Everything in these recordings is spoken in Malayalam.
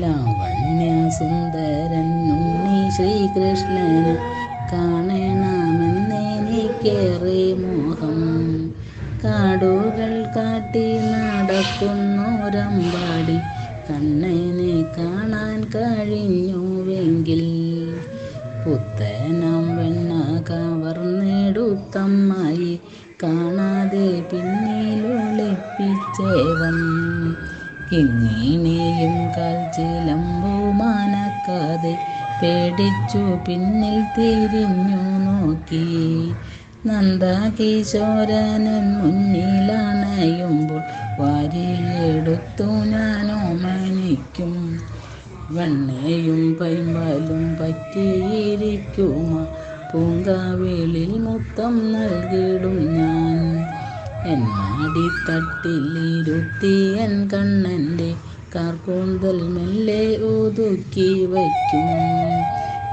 ലാവണ്യസുന്ദരൻ ഉണ്ണി ശ്രീകൃഷ്ണന് കാണണമെന്നെനിക്കേറെ മോഹം. കാടുകൾ കാട്ടി നടക്കുന്നോരമ്പാടി കണ്ണനെ കാണാൻ കഴിഞ്ഞുവെങ്കിൽ പുത്തനം വെണ്ണ കവർന്നെടുത്തമ്മായി കാണാതെ പിന്നിലൊളിപ്പിച്ചേവൻ കിങ്ങിണിയും മാനക്കാതെ പേടിച്ചു പിന്നിൽ തിരിഞ്ഞു നോക്കി. നന്ദകിശോരനൻ മുന്നിലണയുമ്പോൾ വാരിയെടുത്തു ഞാനോ മനിക്കും. വെണ്ണയും പൈമ്പലും പറ്റിയിരിക്കുമ? പൂങ്കാവിളിൽ മുത്തം നൽകിടും ഞാൻ. എന്നാടിത്തട്ടിലിരുത്തി എൻ കണ്ണന്റെ കാർക്കൂന്തൽ മെല്ലെ ഒതുക്കി വയ്ക്കും.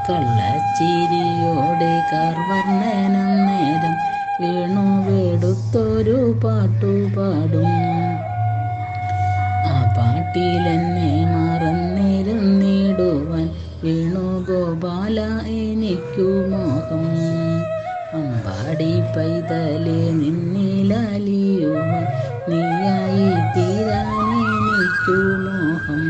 കള്ളച്ചിരിയോടെ കാർവർണനം നേരം വീണു വെടുത്തൊരു പാട്ടു പാടും. ആ പാട്ടിലെന്നെ മറന്നിരുന്നിടുവാൻ വീണു ഗോപാല എനിക്കു മോഹം. അമ്പാടി പൈതലേ നിൻ വലിയവൻ നീയായി തീരാനെനിക്കു മോഹം